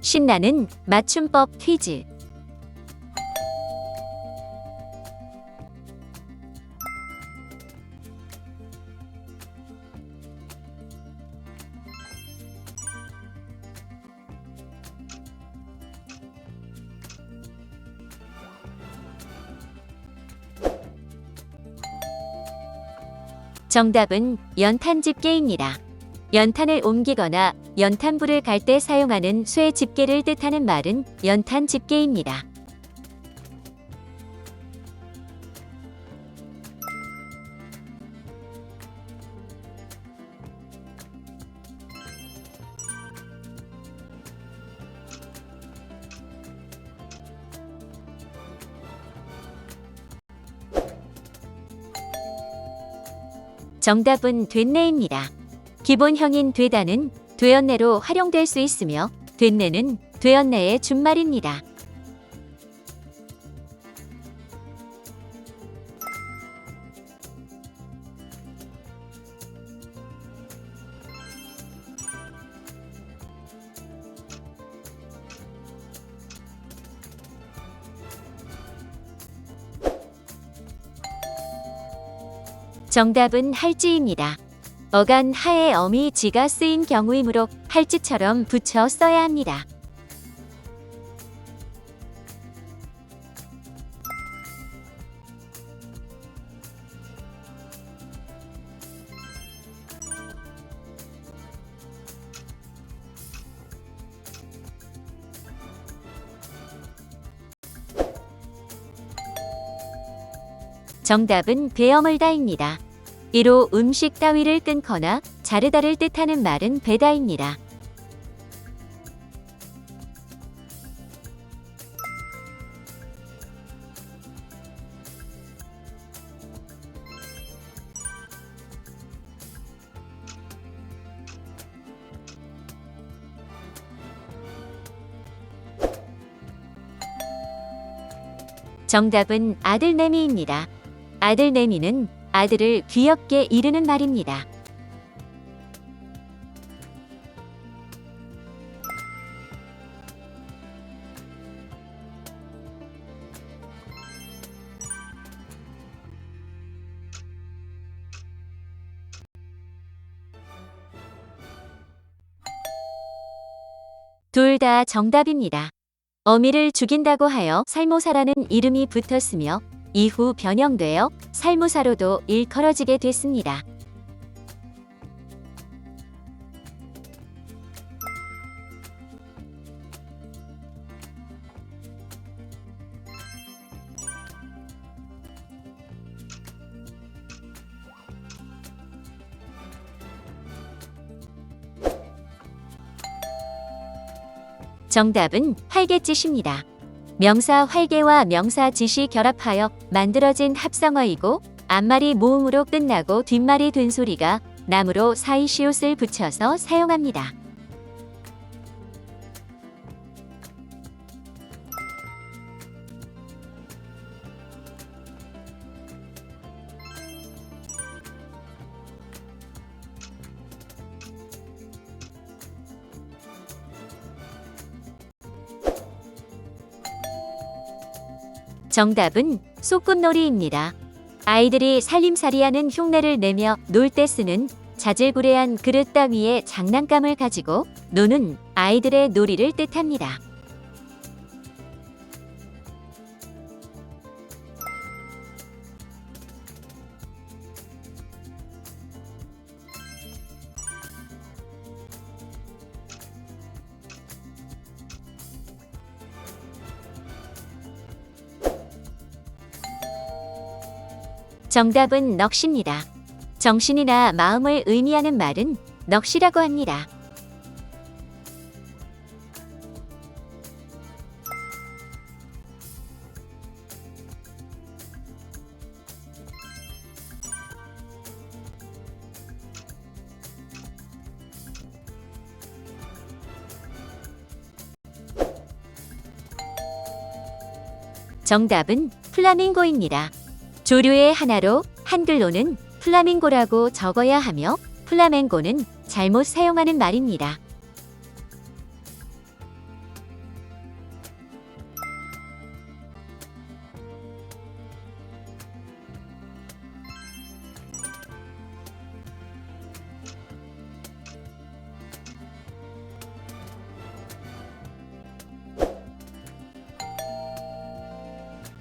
신나는 맞춤법 퀴즈. 정답은 연탄 집게입니다. 연탄을 옮기거나 연탄불을 갈 때 사용하는 쇠 집게를 뜻하는 말은 연탄 집게입니다. 정답은 된내입니다. 기본형인 되다는 되었네로 활용될 수 있으며 된내는 되었네의 준말입니다. 정답은 할지입니다. 어간 하의 어미 지가 쓰인 경우이므로 할지처럼 붙여 써야 합니다. 정답은 배어물다입니다. 이로 음식 따위를 끊거나 자르다를 뜻하는 말은 배다입니다. 정답은 아들내미입니다. 아들내미는 아들을 귀엽게 이르는 말입니다. 둘 다 정답입니다. 어미를 죽인다고 하여 살모사라는 이름이 붙었으며 이후 변형되어 살무사로도 일컬어지게 됐습니다. 정답은 활개짓입니다. 명사 활개와 명사 짓이 결합하여 만들어진 합성어이고 앞말이 모음으로 끝나고 뒷말이 된 소리가 나무로 사이시옷을 붙여서 사용합니다. 정답은 소꿉놀이입니다. 아이들이 살림살이하는 흉내를 내며 놀 때 쓰는 자질구레한 그릇 따위에 장난감을 가지고 노는 아이들의 놀이를 뜻합니다. 정답은 넋입니다. 정신이나 마음을 의미하는 말은 넋이라고 합니다. 정답은 플라밍고입니다. 조류의 하나로 한글로는 플라밍고라고 적어야 하며 플라멩고는 잘못 사용하는 말입니다.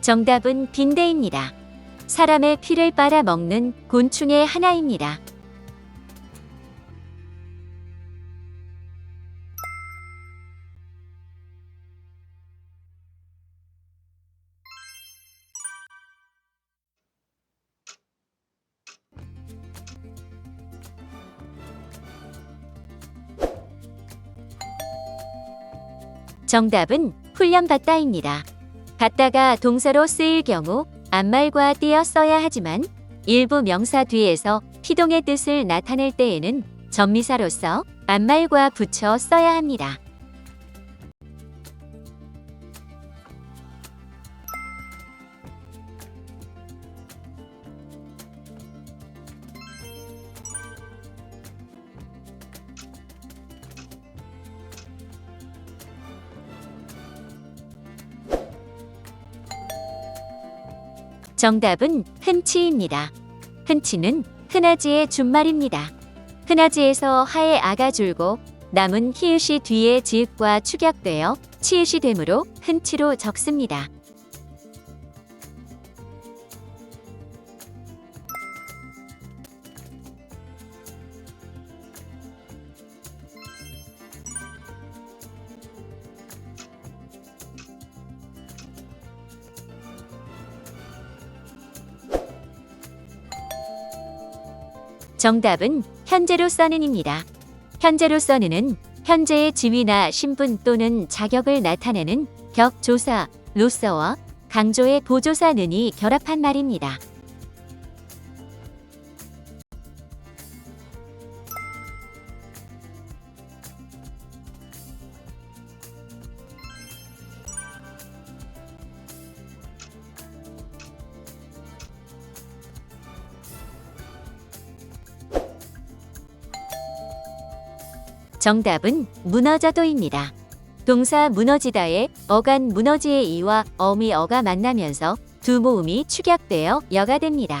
정답은 빈대입니다. 사람의 피를 빨아먹는 곤충의 하나입니다. 정답은 훈련받다입니다. 받다가 동사로 쓰일 경우 앞말과 띄어 써야 하지만 일부 명사 뒤에서 피동의 뜻을 나타낼 때에는 전미사로서 앞말과 붙여 써야 합니다. 정답은 흔치입니다. 흔치는 흔하지의 준말입니다. 흔하지에서 하에 아가 줄고 남은 히읗이 뒤에 지읒과 축약되어 치읓이 되므로 흔치로 적습니다. 정답은 현재로 써는입니다. 현재로 써는은 현재의 지위나 신분 또는 자격을 나타내는 격 조사, 로서와 강조의 보조사 는이 결합한 말입니다. 정답은 무너져도입니다. 동사 무너지다에 어간 무너지의 이와 어미 어가 만나면서 두 모음이 축약되어 여가 됩니다.